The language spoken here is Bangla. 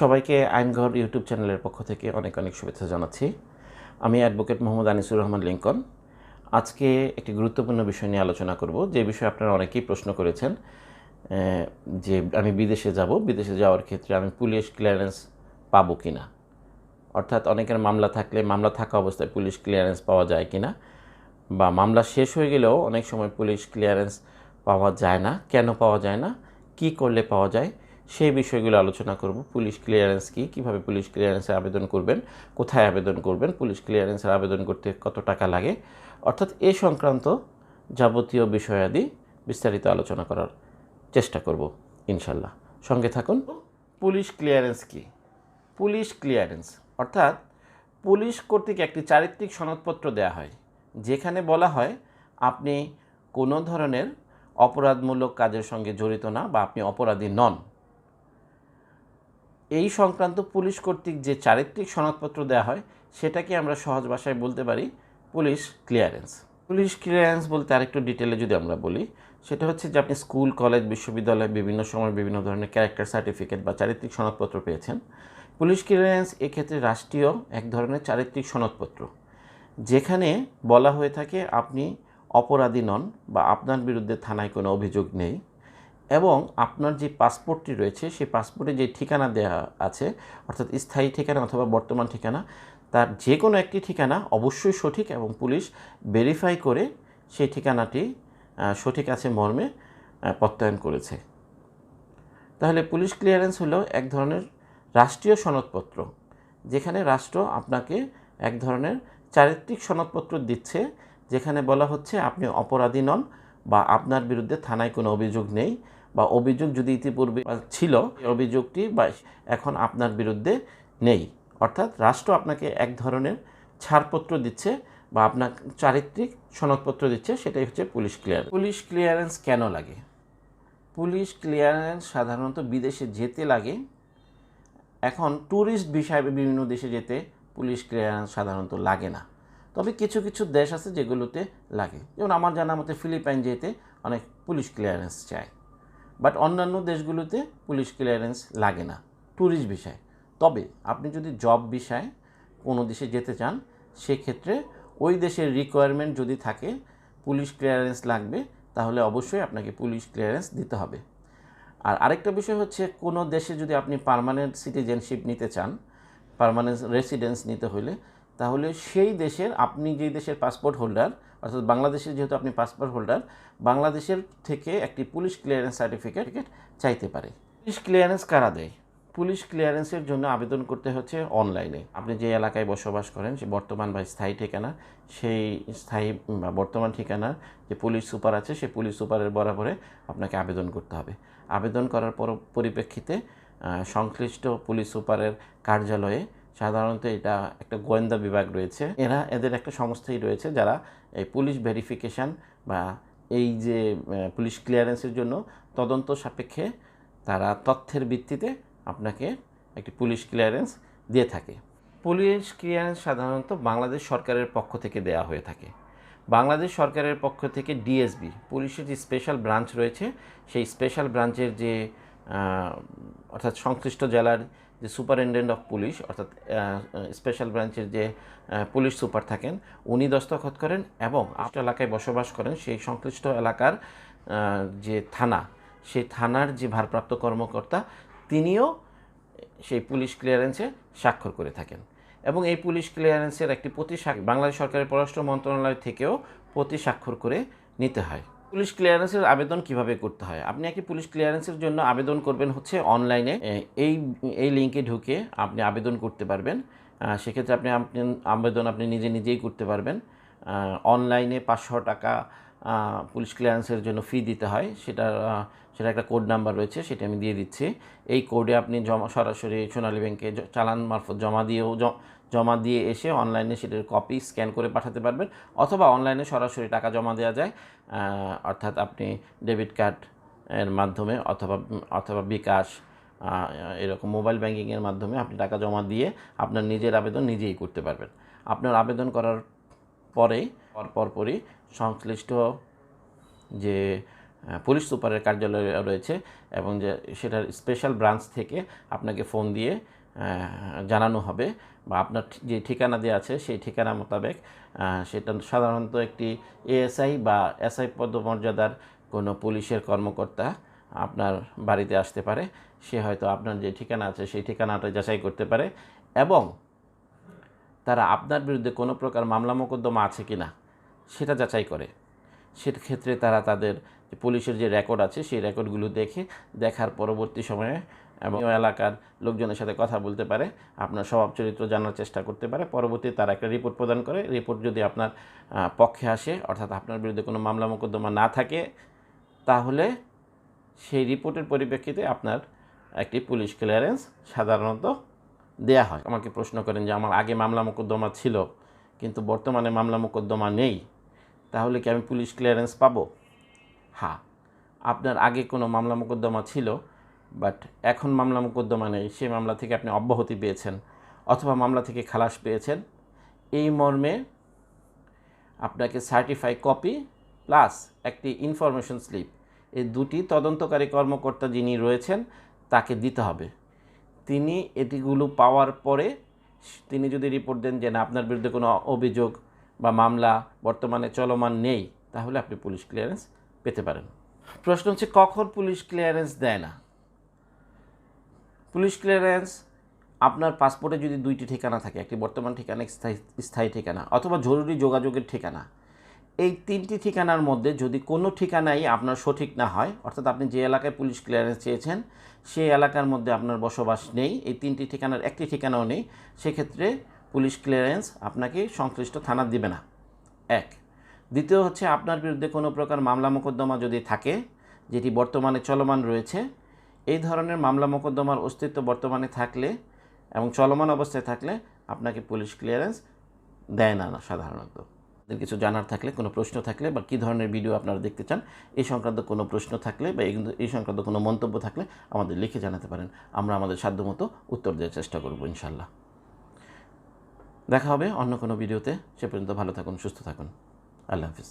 সবাইকে আইনঘর ইউটিউব চ্যানেলের পক্ষ থেকে অনেক অনেক শুভেচ্ছা জানাচ্ছি। আমি অ্যাডভোকেট মোহাম্মদ আনিসুর রহমান লিঙ্কন। আজকে একটি গুরুত্বপূর্ণ বিষয় নিয়ে আলোচনা করব, যে বিষয়ে আপনারা অনেকেই প্রশ্ন করেছেন যে আমি বিদেশে যাব, বিদেশে যাওয়ার ক্ষেত্রে আমি পুলিশ ক্লিয়ারেন্স পাবো কি না অর্থাৎ অনেকের মামলা থাকলে, মামলা থাকা অবস্থায় পুলিশ ক্লিয়ারেন্স পাওয়া যায় কি না বা মামলা শেষ হয়ে গেলেও অনেক সময় পুলিশ ক্লিয়ারেন্স পাওয়া যায় না। কেন পাওয়া যায় না? কি করলে পাওয়া যায়? সেই বিষয়গুলো আলোচনা করব। পুলিশ ক্লিয়ারেন্স কি? কীভাবে পুলিশ ক্লিয়ারেন্সের আবেদন করবেন? কোথায় আবেদন করবেন? পুলিশ ক্লিয়ারেন্সের আবেদন করতে কত টাকা লাগে? অর্থাৎ এ সংক্রান্ত যাবতীয় বিষয়াদি বিস্তারিত আলোচনা করার চেষ্টা করব ইনশাল্লাহ সঙ্গে থাকুন, পুলিশ ক্লিয়ারেন্স কি? পুলিশ ক্লিয়ারেন্স অর্থাৎ পুলিশ কর্তৃক একটি চারিত্রিক সনদপত্র দেওয়া হয়, যেখানে বলা হয় আপনি কোনো ধরনের অপরাধমূলক কাজের সঙ্গে জড়িত না বা আপনি অপরাধী নন। এই সংক্রান্ত পুলিশ কর্তৃক যে চারিত্রিক সনদপত্র দেওয়া হয়, সেটাকে আমরা সহজ ভাষায় বলতে পারি পুলিশ ক্লিয়ারেন্স। পুলিশ ক্লিয়ারেন্স বলতে আরেকটু ডিটেলে যদি আমরা বলি, সেটা হচ্ছে যে আপনি স্কুল, কলেজ, বিশ্ববিদ্যালয়, বিভিন্ন সময় বিভিন্ন ধরনের ক্যারেক্টার সার্টিফিকেট বা চারিত্রিক সনদপত্র পেয়েছেন। পুলিশ ক্লিয়ারেন্স এক্ষেত্রে রাষ্ট্রীয় এক ধরনের চারিত্রিক সনদপত্র, যেখানে বলা হয়ে থাকে আপনি অপরাধী নন বা আপনার বিরুদ্ধে থানায় কোনো অভিযোগ নেই। এবং আপনার যে পাসপোর্টটি রয়েছে, সেই পাসপোর্টে যে ঠিকানা দেওয়া আছে, অর্থাৎ স্থায়ী ঠিকানা অথবা বর্তমান ঠিকানা, তার যে কোনো একটি ঠিকানা অবশ্যই সঠিক এবং পুলিশ ভেরিফাই করে সেই ঠিকানাটি সঠিক আছে মর্মে প্রত্যয়ন করেছে। তাহলে পুলিশ ক্লিয়ারেন্স হলো এক ধরনের রাষ্ট্রীয় সনদপত্র, যেখানে রাষ্ট্র আপনাকে এক ধরনের চারিত্রিক সনদপত্র দিচ্ছে, যেখানে বলা হচ্ছে আপনি অপরাধী নন বা আপনার বিরুদ্ধে থানায় কোনো অভিযোগ নেই বা অভিযোগ যদি ইতিপূর্বে ছিল অভিযোগটি বা এখন আপনার বিরুদ্ধে নেই। অর্থাৎ রাষ্ট্র আপনাকে এক ধরনের ছাড়পত্র দিচ্ছে বা আপনার চারিত্রিক সনদপত্র দিচ্ছে, সেটাই হচ্ছে পুলিশ ক্লিয়ারেন্স। পুলিশ ক্লিয়ারেন্স কেন লাগে? পুলিশ ক্লিয়ারেন্স সাধারণত বিদেশে যেতে লাগে। এখন ট্যুরিস্ট বিষয়ে বিভিন্ন দেশে যেতে পুলিশ ক্লিয়ারেন্স সাধারণত লাগে না। তবে কিছু কিছু দেশ আছে যেগুলোতে লাগে। যেমন আমার জানা মতে ফিলিপাইন যেতে অনেক পুলিশ ক্লিয়ারেন্স চায়। বাট অন্যান্য দেশগুলোতে পুলিশ ক্লিয়ারেন্স লাগে না ট্যুরিস্ট বিষয়। তবে আপনি যদি জব বিষয়ে কোনো দেশে যেতে চান, সেক্ষেত্রে ওই দেশের রিকোয়ারমেন্ট যদি থাকে, পুলিশ ক্লিয়ারেন্স লাগবে, তাহলে অবশ্যই আপনাকে পুলিশ ক্লিয়ারেন্স দিতে হবে। আর আরেকটা বিষয় হচ্ছে, কোনো দেশে যদি আপনি পার্মানেন্ট সিটিজেনশিপ নিতে চান পারমানেন্ট রেসিডেন্স নিতে হলে তাহলে সেই দেশের, আপনি যেই দেশের পাসপোর্ট হোল্ডার অর্থাৎ বাংলাদেশের যেহেতু আপনি পাসপোর্ট হোল্ডার বাংলাদেশের থেকে একটি পুলিশ ক্লিয়ারেন্স সার্টিফিকেট চাইতে পারে। পুলিশ ক্লিয়ারেন্স কারা দেয়? পুলিশ ক্লিয়ারেন্সের জন্য আবেদন করতে হচ্ছে অনলাইনে আপনি যে এলাকায় বসবাস করেন, সে বর্তমান বা স্থায়ী ঠিকানা, সেই স্থায়ী বা বর্তমান ঠিকানার যে পুলিশ সুপার আছে সেই পুলিশ সুপারের বরাবরে আপনাকে আবেদন করতে হবে। আবেদন করার পর, পরিপ্রেক্ষিতে সংশ্লিষ্ট পুলিশ সুপারের কার্যালয়ে সাধারণত এটা একটা গোয়েন্দা বিভাগ রয়েছে। এরা এদের একটা সংস্থাই রয়েছে যারা এই পুলিশ ভেরিফিকেশান বা এই যে পুলিশ ক্লিয়ারেন্সের জন্য তদন্ত সাপেক্ষে তারা তথ্যের ভিত্তিতে আপনাকে একটি পুলিশ ক্লিয়ারেন্স দিয়ে থাকে। পুলিশ ক্লিয়ারেন্স সাধারণত বাংলাদেশ সরকারের পক্ষ থেকে দেয়া হয়ে থাকে। বাংলাদেশ সরকারের পক্ষ থেকে ডিএসবি, পুলিশের যে স্পেশাল ব্রাঞ্চ রয়েছে, সেই স্পেশাল ব্রাঞ্চের যে অর্থাৎ সংশ্লিষ্ট জেলার যে সুপারিনটেন্ডেন্ট অফ পুলিশ, অর্থাৎ স্পেশাল ব্রাঞ্চের যে পুলিশ সুপার থাকেন, উনি দস্তখত করেন এবং আপনার এলাকায় বসবাস করেন সেই সংশ্লিষ্ট এলাকার যে থানা, সেই থানার যে ভারপ্রাপ্ত কর্মকর্তা, তিনিও সেই পুলিশ ক্লিয়ারেন্সে স্বাক্ষর করে থাকেন। এবং এই পুলিশ ক্লিয়ারেন্সের একটি প্রতি বাংলাদেশ সরকারের পররাষ্ট্র মন্ত্রণালয় থেকেও প্রতি স্বাক্ষর করে নিতে হয়। পুলিশ ক্লিয়ারেন্সের আবেদন কীভাবে করতে হয়? আপনি একটি পুলিশ ক্লিয়ারেন্সের জন্য আবেদন করবেন হচ্ছে অনলাইনে এই এই লিঙ্কে ঢুকে আপনি আবেদন করতে পারবেন। সেক্ষেত্রে আপনি আপনি, আবেদন আপনি নিজে নিজেই করতে পারবেন। অনলাইনে পাঁচশো টাকা পুলিশ ক্লিয়ারেন্সের জন্য ফি দিতে হয়। সেটা সেটা একটা কোড নাম্বার রয়েছে, সেটা আমি দিয়ে দিচ্ছি। এই কোডে আপনি জমা, সরাসরি সোনালী ব্যাংকে চালান মারফত জমা দিয়েও জমা দিয়ে এসে অনলাইনে সেটার কপি স্ক্যান করে পাঠাতে পারবেন অথবা অনলাইনে সরাসরি টাকা জমা দেওয়া যায় অর্থাৎ আপনি ডেবিট কার্ড এর মাধ্যমে অথবা অথবা বিকাশ এরকম মোবাইল ব্যাংকিংয়ের মাধ্যমে আপনি টাকা জমা দিয়ে আপনার নিজের আবেদন নিজেই করতে পারবেন। আপনার আবেদন করার পর পরপরই সংশ্লিষ্ট যে পুলিশ সুপারের কার্যালয় রয়েছে এবং যে, সেটার স্পেশাল ব্রাঞ্চ থেকে আপনাকে ফোন দিয়ে জানানো হবে বা আপনার যে ঠিকানা দেওয়া আছে সেই ঠিকানা মোতাবেক সেটা সাধারণত একটি এএসআই বা এসআই পদমর্যাদার কোনো পুলিশের কর্মকর্তা আপনার বাড়িতে আসতে পারে। সে হয়তো আপনার যে ঠিকানা আছে সেই ঠিকানাটা যাচাই করতে পারে এবং তারা আপনার বিরুদ্ধে কোনো প্রকার মামলা মোকদ্দমা আছে কি না সেটা যাচাই করে। সেক্ষেত্রে তারা তাদের পুলিশের যে রেকর্ড আছে সেই রেকর্ডগুলো দেখে দেখার পরবর্তী সময়ে এবং এলাকার লোকজনের সাথে কথা বলতে পারে, আপনার স্বভাব চরিত্র জানার চেষ্টা করতে পারে, পরবর্তী তারা একটা রিপোর্ট প্রদান করে, রিপোর্ট যদি আপনার পক্ষে আসে, অর্থাৎ আপনার বিরুদ্ধে কোনো মামলা মোকদ্দমা না থাকে, তাহলে সেই রিপোর্টের পরিপ্রেক্ষিতে আপনার একটি পুলিশ ক্লিয়ারেন্স সাধারণত দেয়া হয়। আমাকে প্রশ্ন করেন যে, আমার আগে মামলা মোকদ্দমা ছিল, কিন্তু বর্তমানে মামলা মোকদ্দমা নেই, তাহলে কি আমি পুলিশ ক্লিয়ারেন্স পাবো? হ্যাঁ আপনার আগে কোনো মামলা মোকদ্দমা ছিল বাট এখন মামলা মোকদ্দমা নেই। সেই মামলা থেকে আপনি অব্যাহতি পেয়েছেন অথবা মামলা থেকে খালাস পেয়েছেন। এই মর্মে আপনাকে সার্টিফাই কপি প্লাস একটি ইনফরমেশন স্লিপ এই দুটি তদন্তকারী কর্মকর্তা যিনি রয়েছেন, তাকে দিতে হবে। তিনি এটিগুলো পাওয়ার পরে তিনি যদি রিপোর্ট দেন যে না, আপনার বিরুদ্ধে কোনো অভিযোগ বা মামলা বর্তমানে চলমান নেই, তাহলে আপনি পুলিশ ক্লিয়ারেন্স পেতে পারেন। প্রশ্ন হচ্ছে, কখন পুলিশ ক্লিয়ারেন্স দেয় না? পুলিশ ক্লিয়ারেন্স আপনার পাসপোর্টে যদি দুইটি ঠিকানা থাকে, একটি বর্তমান ঠিকানা স্থায়ী স্থায়ী ঠিকানা, অথবা জরুরি যোগাযোগের ঠিকানা, এই তিনটি ঠিকানার মধ্যে যদি কোনো ঠিকানাই আপনার সঠিক না হয়, অর্থাৎ আপনি যে এলাকায় পুলিশ ক্লিয়ারেন্স চেয়েছেন, সেই এলাকার মধ্যে আপনার বসবাস নেই, এই তিনটি ঠিকানার একটি ঠিকানাও নেই, সেক্ষেত্রে পুলিশ ক্লিয়ারেন্স আপনাকে সংশ্লিষ্ট থানা দিবে না। এক। দ্বিতীয় হচ্ছে, আপনার বিরুদ্ধে কোনো প্রকার মামলা মোকদ্দমা যদি থাকে, যেটি বর্তমানে চলমান রয়েছে এই ধরনের মামলা মোকদ্দমার অস্তিত্ব বর্তমানে থাকলে এবং চলমান অবস্থায় থাকলে আপনাকে পুলিশ ক্লিয়ারেন্স দেয় না না, সাধারণত। কিছু জানার থাকলে, কোনো প্রশ্ন থাকলে বা কী ধরনের ভিডিও আপনারা দেখতে চান, এই সংক্রান্ত কোনো প্রশ্ন থাকলে বা এই সংক্রান্ত কোনো মন্তব্য থাকলে আমাদের লিখে জানাতে পারেন। আমরা আমাদের সাধ্যমতো উত্তর দেওয়ার চেষ্টা করব ইনশাল্লাহ দেখা হবে অন্য কোনো ভিডিওতে সে পর্যন্ত ভালো থাকুন, সুস্থ থাকুন। আল্লাহ হাফিজ।